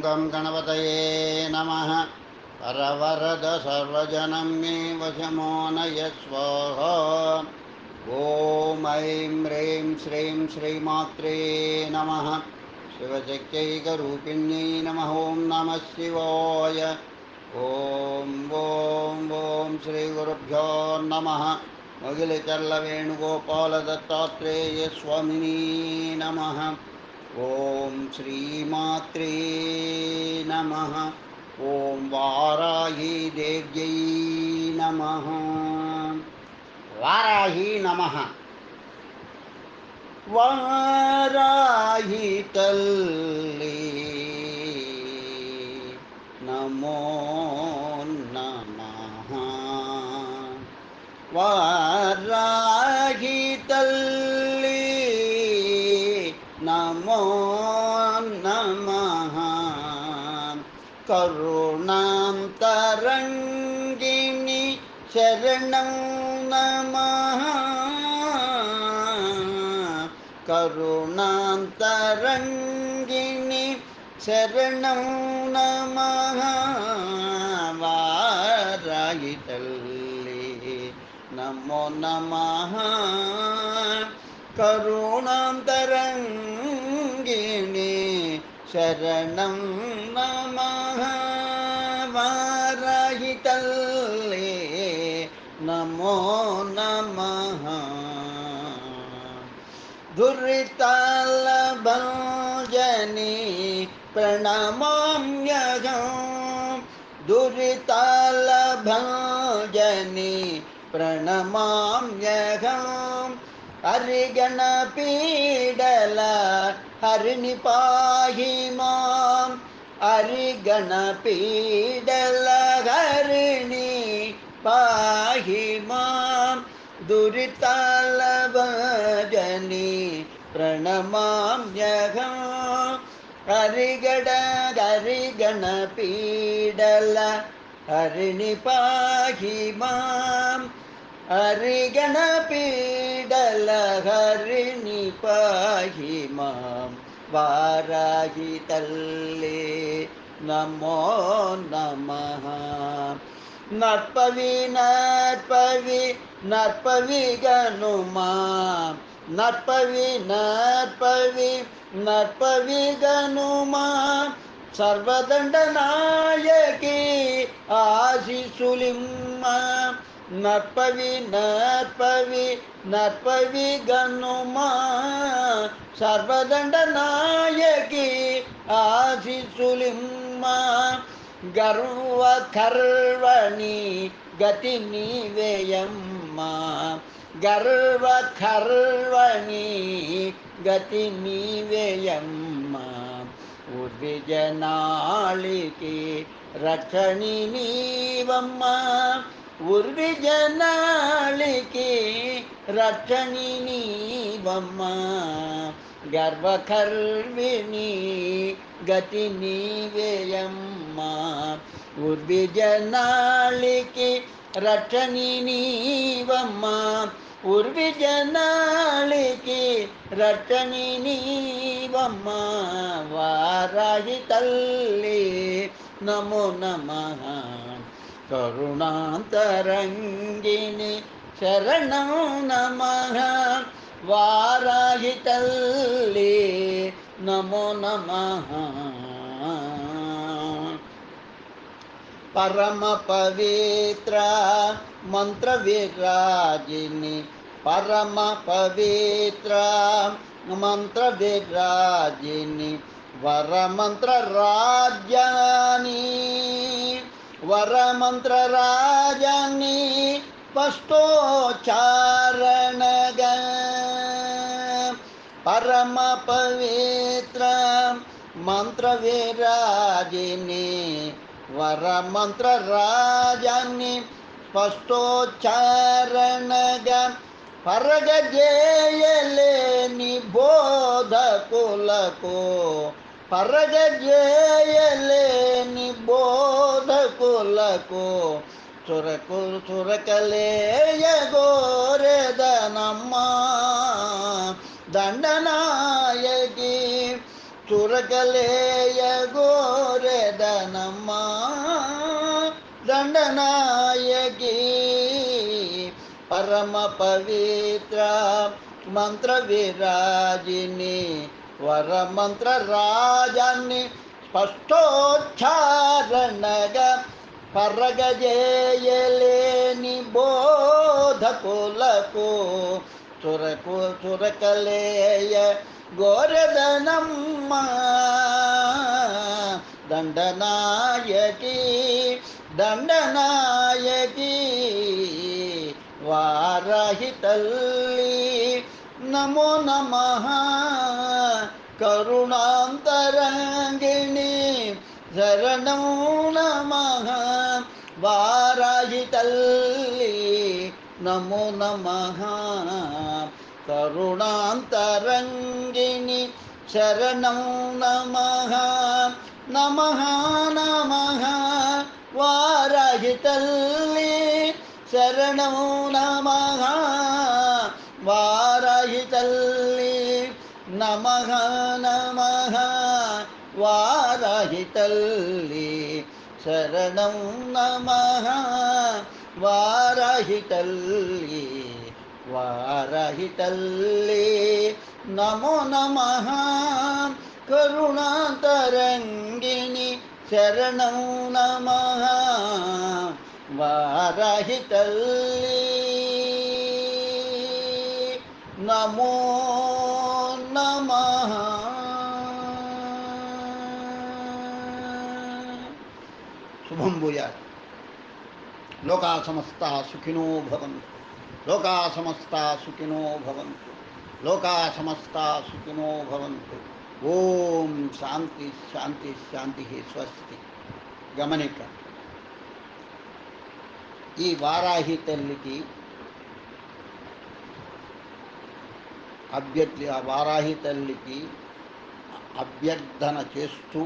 गं गणपतये नमः। परवरद सर्वजनं मे वशमो नय स्वाहा ॐ ऐं ह्रीं श्रीं श्रीमात्रे नमः। शिवशक्त्यैकरूपिण्यै नमः। ॐ नमः शिवाय। ॐ ॐ ॐ श्रीगुरुभ्यो नमः। मुगिलचल्लवेणुगोपालदत्तात्रेयस्वामिनी नमः। ॐ श्रीमात्रे नमः। ॐ वाराही देव्यै नमः। वाराही नमः। वाराही तल्ले। नमो नमः। करुणां तरङ्गिणि शरणं नमः। करुणां तरङ्गिणि शरणं नमः। वारितल् नमो नमः। करुणां तरङ्ग गिणे शरण नम वाराहितल्ले नमो नम। दुर्ताल भंजनी नमः दुर्ताल प्रणमाम्यहम्। दुरितालभञ्जनी प्रणमाम्यहम्। हरिगणपीडला हरिणि पाहि माम् अरिगणपीडलहरिणि पाहि मां दुरितालभजनि प्रणमाम्यहं हरिगड हरिगणपीडल हरिणि पाहि माम् ஹரிகணபீடலஹரிணி பாஹி மாம் வாராகி தல்லே நமோ நம நற்பவி நற்பவி நற்பவி கனுமாம் நற்பவி நற்பவி நற்பவி கனுமாம் சர்வதண்ட நாயகி ஆசி சுலிம்மா நற்பவி நற்பவி நற்பவி கண்ணுமா சர்வதண்ட நாயகி ஆசி சுலிம்மா கர்வ கர்வணி கதி நீவேயம்மா கர்வ கர்வணி கதி நீவேயம்மா உர்விஜ நாளிகி ரட்சணி நீவம்மா కర్వణి గతి ఉర్విజనాళికి రక్షణి నీవమ్మ. ఉర్విజనాళికి గర్వకర్విణి గతి నీవేయమ్మ. ఉర్విజనాళికి రక్షణి నీవమ్మ. ఉర్విజనాళికి రక్షణి నీవమ్మ. వారాహి తల్లి నమో నమః. करुणान्तरङ्गिनि शरणं नमः वाराहितल्ली नमो नमः परमपवित्रा मन्त्रविराजिनि परमपवित्रा मन्त्रविराजिनि वरमन्त्रराज्यानि वरमन्त्रराजनि पष्टोच्चारणग परमपवित्र मन्त्रविराजिनि वरमन्त्रराजनि स्पष्टोच्चारणग परगजेयले को పరగజేయలేని బోధకులకు చురకు చురకలేయగోరెదనమ్మా. దండనాయకి చురకలేయగోరెదనమ్మా. దండనాయకి పరమ పవిత్ర మంత్ర విరాజిని వరమంత్ర రాజాన్ని స్పష్టోచ్చారణగా పరగజేయలేని బోధకులకు చురకు చురకలేయ గోరదనమ్మ దండనాయకి దండనాయకి వారహి తల్లి నమో నమ. करुणान्तरङ्गिणी शरणं नमः वाराहितल्ली नमो नमः करुणान्तरङ्गिणि शरणं नमः नमः नमः वाराहितल्ली शरणं नमः वा நமக நமக வாரகி தல்லி சரணம் நமக வாரகி தல்லி வாரகி தல்லி நமோ நமக கருணாந்தரங்கிணி சரணம் நமக வாரகி தல்லி நமோ శుభం భూయాత్ లోకా సమస్త సుఖినో భవంతు లోకా సమస్త సుఖినో భవంతు లోకా సమస్త సుఖినో భవంతు ఓం శాంతి శాంతి శాంతి స్వస్తి గమనిక ఈ వారాహి తల్లికి అభ్యర్థి ఆ వారాహి తల్లికి అభ్యర్థన చేస్తూ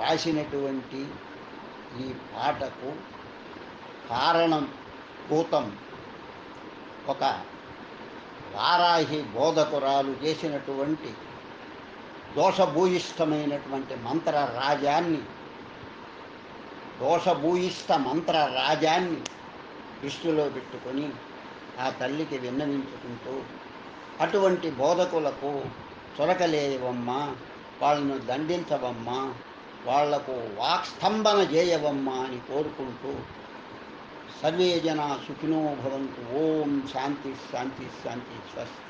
రాసినటువంటి ఈ పాటకు కారణం భూతం. ఒక వారాహి బోధకురాలు చేసినటువంటి దోషభూయిష్టమైనటువంటి మంత్ర రాజాన్ని దోషభూయిష్ట మంత్ర రాజాన్ని దృష్టిలో పెట్టుకొని ఆ తల్లికి విన్నవించుకుంటూ అటువంటి బోధకులకు చొరకలేయవమ్మా వాళ్ళను దండించవమ్మా వాళ్ళకు వాక్స్తంభన చేయవమ్మా అని కోరుకుంటూ సర్వే జన సుఖినో భవంతు. ఓం శాంతి శాంతి శాంతి స్వస్తి.